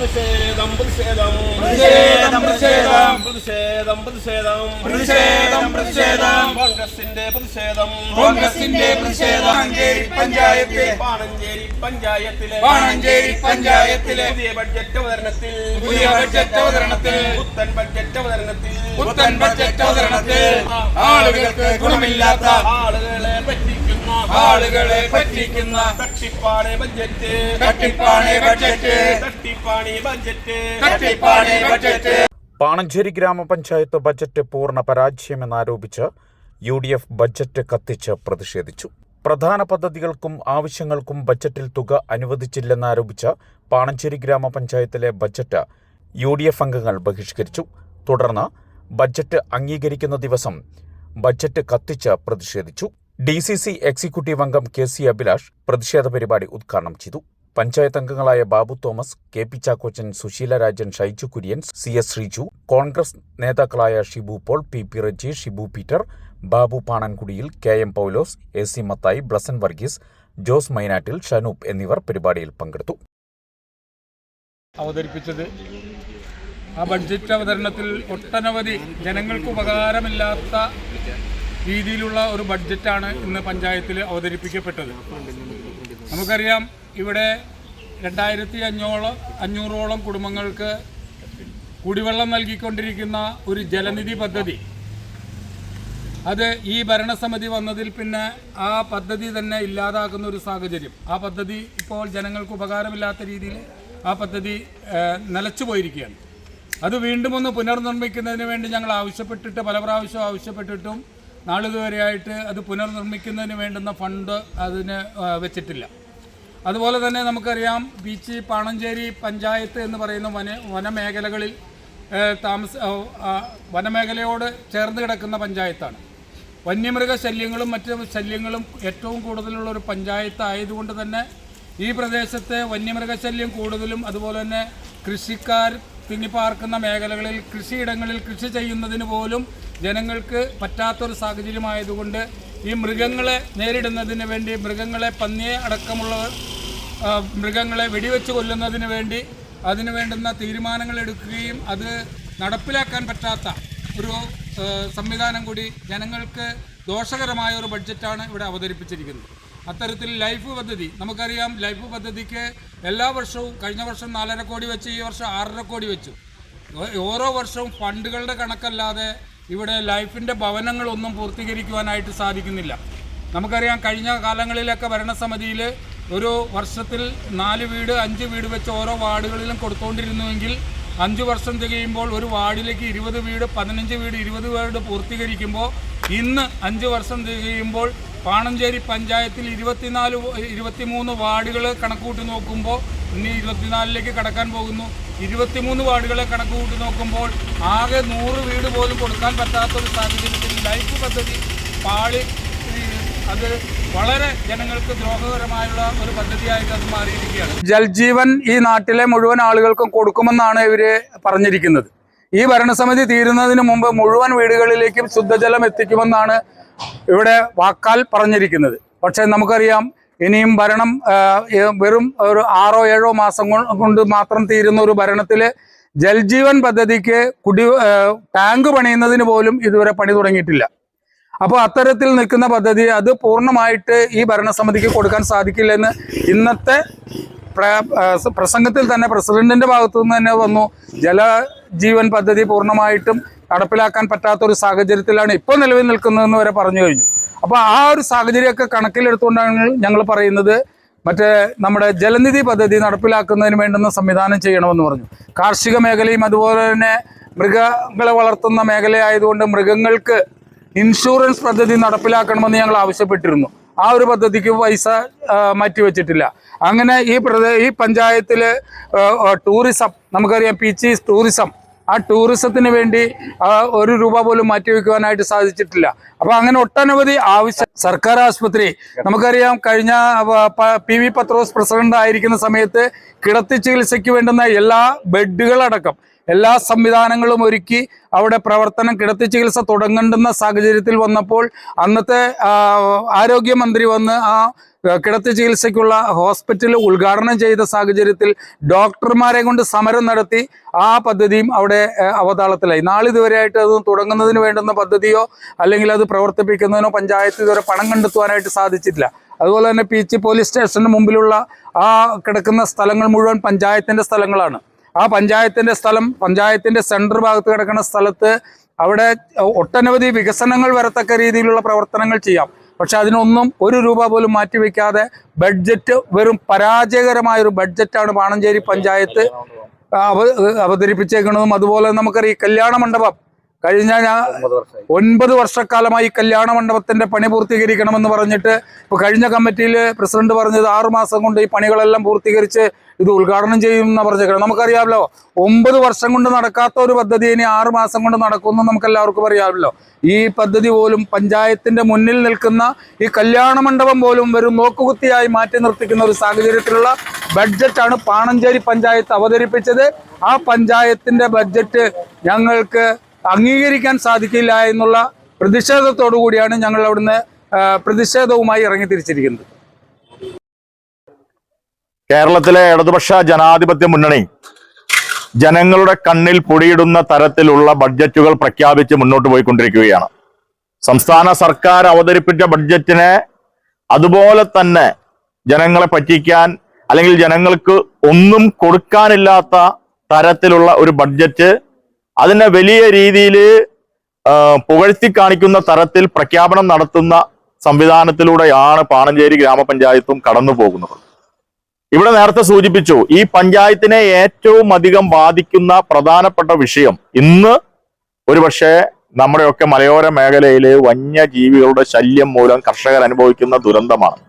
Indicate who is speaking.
Speaker 1: പ്രതിഷേധം പ്രതിഷേധം.
Speaker 2: പ്രതിഷേധം, പ്രതിഷേധം.
Speaker 1: പ്രതിഷേധം പ്രതിഷേധം.
Speaker 2: പ്രതിഷേധം, പ്രതിഷേധം.
Speaker 1: കോൺഗ്രസിന്റെ പ്രതിഷേധം.
Speaker 2: കോൺഗ്രസിന്റെ പ്രതിഷേധം. പാണഞ്ചേരി പഞ്ചായത്ത്
Speaker 1: പാണഞ്ചേരി പഞ്ചായത്തിലെ
Speaker 2: പാണഞ്ചേരി പഞ്ചായത്തിലെ
Speaker 1: പുതിയ ബഡ്ജറ്റ് അവതരണത്തിൽ.
Speaker 2: പുതിയ ബഡ്ജറ്റ് അവതരണത്തിൽ.
Speaker 1: പുത്തൻ ബഡ്ജറ്റ് അവതരണത്തിൽ.
Speaker 2: പുത്തൻ ബഡ്ജറ്റ് അവതരണത്തിൽ. ആളുകൾക്ക് ഗുണമില്ലാത്ത
Speaker 1: ആളുകളെ
Speaker 2: ആളുകളെ പറ്റിക്കുന്ന
Speaker 1: തട്ടിപ്പാണ് ബഡ്ജറ്റ്.
Speaker 2: തട്ടിപ്പാണ് ബഡ്ജറ്റ്.
Speaker 1: തട്ടിപ്പാണ് ബഡ്ജറ്റ്.
Speaker 2: തട്ടിപ്പാണ് ബഡ്ജറ്റ്.
Speaker 3: പാണഞ്ചേരി ഗ്രാമപഞ്ചായത്ത് ബജറ്റ് പൂർണ പരാജയമെന്നാരോപിച്ച് യു ഡി എഫ് ബജറ്റ് കത്തിച്ച് പ്രതിഷേധിച്ചു. പ്രധാന പദ്ധതികൾക്കും ആവശ്യങ്ങൾക്കും ബജറ്റിൽ തുക അനുവദിച്ചില്ലെന്നാരോപിച്ച് പാണഞ്ചേരി ഗ്രാമപഞ്ചായത്തിലെ ബജറ്റ് യു ഡി എഫ് അംഗങ്ങൾ ബഹിഷ്കരിച്ചു. തുടർന്ന് ബജറ്റ് അംഗീകരിക്കുന്ന ദിവസം ബജറ്റ് കത്തിച്ച് പ്രതിഷേധിച്ചു. ഡി സി സി എക്സിക്യൂട്ടീവ് അംഗം കെ സി അഭിലാഷ് പ്രതിഷേധ പരിപാടി ഉദ്ഘാടനം ചെയ്തു. പഞ്ചായത്ത് അംഗങ്ങളായ Babu Thomas K P Chackochan Susheela Rajan Shaiju Kurian C S Sreeju Congress നേതാക്കളായ Shibu Paul P P Reji Shibu Peter Babu പാണൻകുടിയിൽ K M Paulose A C Mathai Blesson Varghese Jose Mainattil Shanoop എന്നിവർ പരിപാടിയിൽ പങ്കെടുത്തു.
Speaker 4: അവതരിപ്പിച്ചത് ആ budget അവതരണത്തിൽ ഒട്ടനവധി ജനങ്ങൾക്ക് ഉപകാരമില്ലാത്ത രീതിയിലുള്ള ഒരു ബഡ്ജറ്റാണ് ഇന്ന് പഞ്ചായത്തിൽ അവതരിപ്പിക്കപ്പെട്ടത്. നമുക്കറിയാം ഇവിടെ രണ്ടായിരത്തി അഞ്ഞോളം അഞ്ഞൂറോളം കുടുംബങ്ങൾക്ക് കുടിവെള്ളം നൽകിക്കൊണ്ടിരിക്കുന്ന ഒരു ജലനിധി പദ്ധതി. അത് ഈ ഭരണസമിതി വന്നതിൽ പിന്നെ ആ പദ്ധതി തന്നെ ഇല്ലാതാക്കുന്ന ഒരു സാഹചര്യം. ആ പദ്ധതി ഇപ്പോൾ ജനങ്ങൾക്ക് ഉപകാരമില്ലാത്ത രീതിയിൽ ആ പദ്ധതി നിലച്ചു പോയിരിക്കുകയാണ്. അത് വീണ്ടും ഒന്ന് പുനർനിർമ്മിക്കുന്നതിന് വേണ്ടി ഞങ്ങൾ ആവശ്യപ്പെട്ടിട്ട് പല പ്രാവശ്യം ആവശ്യപ്പെട്ടിട്ടും നാളിതുവരെയായിട്ട് അത് പുനർനിർമ്മിക്കുന്നതിന് വേണ്ടുന്ന ഫണ്ട് അതിന് വെച്ചിട്ടില്ല. അതുപോലെ തന്നെ നമുക്കറിയാം ബീച്ച് പാണഞ്ചേരി പഞ്ചായത്ത് എന്ന് പറയുന്ന വന വനമേഖലകളിൽ താമസ വനമേഖലയോട് ചേർന്ന് കിടക്കുന്ന പഞ്ചായത്താണ്. വന്യമൃഗ ശല്യങ്ങളും മറ്റ് ശല്യങ്ങളും ഏറ്റവും കൂടുതലുള്ള ഒരു പഞ്ചായത്ത് ആയതുകൊണ്ട് തന്നെ ഈ പ്രദേശത്തെ വന്യമൃഗ ശല്യം കൂടുതലും അതുപോലെ തന്നെ കൃഷിക്കാർ തിങ്ങിപ്പാർക്കുന്ന മേഖലകളിൽ കൃഷിയിടങ്ങളിൽ കൃഷി ചെയ്യുന്നതിന് പോലും ജനങ്ങൾക്ക് പറ്റാത്തൊരു സാഹചര്യമായതുകൊണ്ട് ഈ മൃഗങ്ങളെ നേരിടുന്നതിന് വേണ്ടി മൃഗങ്ങളെ പന്നിയെ അടക്കമുള്ള മൃഗങ്ങളെ വെടിവെച്ച് കൊല്ലുന്നതിന് വേണ്ടി അതിന് വേണ്ടുന്ന തീരുമാനങ്ങൾ എടുക്കുകയും അത് നടപ്പിലാക്കാൻ പറ്റാത്ത ഒരു സംവിധാനം കൂടി ജനങ്ങൾക്ക് ദോഷകരമായ ഒരു ബഡ്ജറ്റാണ് ഇവിടെ അവതരിപ്പിച്ചിരിക്കുന്നത്. അത്തരത്തിൽ ലൈഫ് പദ്ധതി നമുക്കറിയാം ലൈഫ് പദ്ധതിക്ക് എല്ലാ വർഷവും കഴിഞ്ഞ വർഷം നാലര കോടി വെച്ച് ഈ വർഷം ആറര കോടി വെച്ചു. ഓരോ വർഷവും ഫണ്ടുകളുടെ കണക്കല്ലാതെ ഇവിടെ ലൈഫിന്റെ ഭവനങ്ങളൊന്നും പൂർത്തീകരിക്കുവാനായിട്ട് സാധിക്കുന്നില്ല. നമുക്കറിയാം കഴിഞ്ഞ കാലങ്ങളിലൊക്കെ ഭരണസമിതിയിൽ ഒരു വർഷത്തിൽ നാല് വീട് അഞ്ച് വീട് വെച്ച് ഓരോ വാർഡുകളിലും കൊടുത്തുകൊണ്ടിരുന്നുവെങ്കിൽ അഞ്ച് വർഷം തികയുമ്പോൾ ഒരു വാർഡിലേക്ക് ഇരുപത് വീട് പതിനഞ്ച് വീട് ഇരുപത് വീട് പൂർത്തീകരിക്കുമ്പോൾ ഇന്ന് അഞ്ച് വർഷം തികയുമ്പോൾ പാണഞ്ചേരി പഞ്ചായത്തിൽ ഇരുപത്തിനാല് ഇരുപത്തിമൂന്ന് വാർഡുകൾ കണക്കുകൂട്ടി നോക്കുമ്പോൾ ഇനി ഇരുപത്തിനാലിലേക്ക് കടക്കാൻ പോകുന്നു. ഇരുപത്തിമൂന്ന് വാർഡുകളെ കണക്ക് കൂട്ടി നോക്കുമ്പോൾ ആകെ നൂറ് വീട് പോലും കൊടുക്കാൻ പറ്റാത്ത ഒരു സാഹചര്യത്തിൽ ലൈഫ് പദ്ധതി പാളി അത് വളരെ ജനങ്ങൾക്ക് ദ്രോഹകരമായുള്ള ഒരു പദ്ധതിയായിട്ട് അത് മാറിയിരിക്കുകയാണ്. ജൽജീവൻ ഈ നാട്ടിലെ മുഴുവൻ ആളുകൾക്കും കൊടുക്കുമെന്നാണ് ഇവർ പറഞ്ഞിരിക്കുന്നത്. ഈ ഭരണസമിതി തീരുന്നതിന് മുമ്പ് മുഴുവൻ വീടുകളിലേക്കും ശുദ്ധജലം എത്തിക്കുമെന്നാണ് ഇവിടെ വാക്കാൽ പറഞ്ഞിരിക്കുന്നത്. പക്ഷേ നമുക്കറിയാം ഇനിയും ഭരണം വെറും ഒരു ആറോ ഏഴോ മാസം കൊണ്ട് മാത്രം തീരുന്ന ഒരു ഭരണത്തിൽ ജൽജീവൻ പദ്ധതിക്ക് കുടി ടാങ്ക് പണിയുന്നതിന് പോലും ഇതുവരെ പണി തുടങ്ങിയിട്ടില്ല. അപ്പോൾ അത്തരത്തിൽ നിൽക്കുന്ന പദ്ധതി അത് പൂർണമായിട്ട് ഈ ഭരണസമിതിക്ക് കൊടുക്കാൻ സാധിക്കില്ലെന്ന് ഇന്നത്തെ പ്രസംഗത്തിൽ തന്നെ പ്രസിഡന്റിന്റെ ഭാഗത്തു നിന്ന് തന്നെ വന്നു. ജലജീവൻ പദ്ധതി പൂർണമായിട്ടും നടപ്പിലാക്കാൻ പറ്റാത്ത ഒരു സാഹചര്യത്തിലാണ് ഇപ്പോൾ നിലവിൽ നിൽക്കുന്നതെന്ന് വരെ പറഞ്ഞു കഴിഞ്ഞു. അപ്പോൾ ആ ഒരു സാഹചര്യമൊക്കെ കണക്കിലെടുത്തുകൊണ്ടാണ് ഞങ്ങൾ പറയുന്നത് മറ്റേ നമ്മുടെ ജലനിധി പദ്ധതി നടപ്പിലാക്കുന്നതിന് വേണ്ടുന്ന സംവിധാനം ചെയ്യണമെന്ന് പറഞ്ഞു. കാർഷിക മേഖലയും അതുപോലെ തന്നെ മൃഗങ്ങളെ വളർത്തുന്ന മേഖലയായതുകൊണ്ട് മൃഗങ്ങൾക്ക് ഇൻഷുറൻസ് പദ്ധതി നടപ്പിലാക്കണമെന്ന് ഞങ്ങൾ ആവശ്യപ്പെട്ടിരുന്നു. ആ ഒരു പദ്ധതിക്ക് പൈസ മാറ്റിവെച്ചിട്ടില്ല അങ്ങനെ ഈ പ്രദേ ഈ പഞ്ചായത്തിൽ ടൂറിസം നമുക്കറിയാം പീച്ചീസ് ടൂറിസം ആ ടൂറിസത്തിന് വേണ്ടി ഒരു രൂപ പോലും മാറ്റിവെക്കുവാനായിട്ട് സാധിച്ചിട്ടില്ല. അപ്പൊ അങ്ങനെ ഒട്ടനവധി ആവശ്യ സർക്കാർ ആശുപത്രി നമുക്കറിയാം കഴിഞ്ഞ പി വി പത്രോസ് പ്രസിഡന്റ് ആയിരിക്കുന്ന സമയത്ത് കിടത്തി ചികിത്സയ്ക്ക് വേണ്ടുന്ന എല്ലാ ബെഡുകളടക്കം എല്ലാ സംവിധാനങ്ങളും ഒരുക്കി അവിടെ പ്രവർത്തനം കിടത്തി ചികിത്സ തുടങ്ങേണ്ടുന്ന സാഹചര്യത്തിൽ വന്നപ്പോൾ അന്നത്തെ ആരോഗ്യമന്ത്രി വന്ന് ആ കിടത്തി ചികിത്സയ്ക്കുള്ള ഹോസ്പിറ്റൽ ഉദ്ഘാടനം ചെയ്ത സാഹചര്യത്തിൽ ഡോക്ടർമാരെ കൊണ്ട് സമരം നടത്തി ആ പദ്ധതിയും അവിടെ അവതാളത്തിലായി. നാളിതുവരെയായിട്ട് അത് തുടങ്ങുന്നതിന് വേണ്ടുന്ന പദ്ധതിയോ അല്ലെങ്കിൽ അത് പ്രവർത്തിപ്പിക്കുന്നതിനോ പഞ്ചായത്ത് ഇതുവരെ പണം കണ്ടെത്തുവാനായിട്ട് സാധിച്ചിട്ടില്ല. അതുപോലെ തന്നെ പീച്ചി പോലീസ് സ്റ്റേഷന് മുമ്പിലുള്ള ആ കിടക്കുന്ന സ്ഥലങ്ങൾ മുഴുവൻ പഞ്ചായത്തിന്റെ സ്ഥലങ്ങളാണ്. ആ പഞ്ചായത്തിന്റെ സ്ഥലം പഞ്ചായത്തിന്റെ സെൻട്രൽ ഭാഗത്ത് കിടക്കുന്ന സ്ഥലത്ത് അവിടെ ഒട്ടനവധി വികസനങ്ങൾ വരത്തക്ക രീതിയിലുള്ള പ്രവർത്തനങ്ങൾ ചെയ്യാം. പക്ഷെ അതിനൊന്നും ഒരു രൂപ പോലും മാറ്റിവെക്കാതെ ബഡ്ജറ്റ് വെറും പരാജയകരമായ ഒരു ബഡ്ജറ്റാണ് പാണഞ്ചേരി പഞ്ചായത്ത് അവ അവതരിപ്പിച്ചേക്കുന്നതും അതുപോലെ നമുക്കറിയാം ഈ കല്യാണ മണ്ഡപം. കഴിഞ്ഞ ഞാൻ ഒൻപത് വർഷക്കാലമായി കല്യാണ മണ്ഡപത്തിന്റെ പണി പൂർത്തീകരിക്കണമെന്ന് പറഞ്ഞിട്ട് ഇപ്പൊ കഴിഞ്ഞ കമ്മിറ്റിയിൽ പ്രസിഡന്റ് പറഞ്ഞത് ആറുമാസം കൊണ്ട് ഈ പണികളെല്ലാം പൂർത്തീകരിച്ച് ഇത് ഉദ്ഘാടനം ചെയ്യും എന്ന് പറഞ്ഞേക്കണം. നമുക്കറിയാമല്ലോ ഒമ്പത് വർഷം കൊണ്ട് നടക്കാത്ത ഒരു പദ്ധതി ഇനി ആറു മാസം കൊണ്ട് നടക്കുമെന്ന് നമുക്ക് എല്ലാവർക്കും അറിയാമല്ലോ. ഈ പദ്ധതി പോലും പഞ്ചായത്തിന്റെ മുന്നിൽ നിൽക്കുന്ന ഈ കല്യാണ മണ്ഡപം പോലും വെറും നോക്കുകുത്തിയായി മാറ്റി നിർത്തിക്കുന്ന ഒരു സാഹചര്യത്തിലുള്ള ബഡ്ജറ്റാണ് പാണഞ്ചേരി പഞ്ചായത്ത് അവതരിപ്പിച്ചത്. ആ പഞ്ചായത്തിന്റെ ബഡ്ജറ്റ് ഞങ്ങൾക്ക് അംഗീകരിക്കാൻ സാധിക്കില്ല എന്നുള്ള പ്രതിഷേധത്തോടു കൂടിയാണ് ഞങ്ങൾ അവിടുന്ന് പ്രതിഷേധവുമായി ഇറങ്ങി തിരിച്ചിരിക്കുന്നത്
Speaker 5: കേരളത്തിലെ ഇടതുപക്ഷ ജനാധിപത്യ മുന്നണി ജനങ്ങളുടെ കണ്ണിൽ പൊടിയിടുന്ന തരത്തിലുള്ള ബഡ്ജറ്റുകൾ പ്രഖ്യാപിച്ച് മുന്നോട്ട് പോയിക്കൊണ്ടിരിക്കുകയാണ്. സംസ്ഥാന സർക്കാർ അവതരിപ്പിച്ച ബഡ്ജറ്റിനെ അതുപോലെ തന്നെ ജനങ്ങളെ പറ്റിക്കാൻ അല്ലെങ്കിൽ ജനങ്ങൾക്ക് ഒന്നും കൊടുക്കാനില്ലാത്ത തരത്തിലുള്ള ഒരു ബഡ്ജറ്റ് അതിനെ വലിയ രീതിയിൽ പുകഴ്ത്തി കാണിക്കുന്ന തരത്തിൽ പ്രഖ്യാപനം നടത്തുന്ന സംവിധാനത്തിലൂടെയാണ് പാണഞ്ചേരി ഗ്രാമപഞ്ചായത്തും കടന്നു പോകുന്നത് ഇവിടെ നേരത്തെ സൂചിപ്പിച്ചു ഈ പഞ്ചായത്തിനെ ഏറ്റവും അധികം ബാധിക്കുന്ന പ്രധാനപ്പെട്ട വിഷയം ഇന്ന് ഒരുപക്ഷെ നമ്മുടെയൊക്കെ മലയോര മേഖലയിലെ വന്യജീവികളുടെ ശല്യം മൂലം കർഷകർ അനുഭവിക്കുന്ന ദുരന്തമാണ്.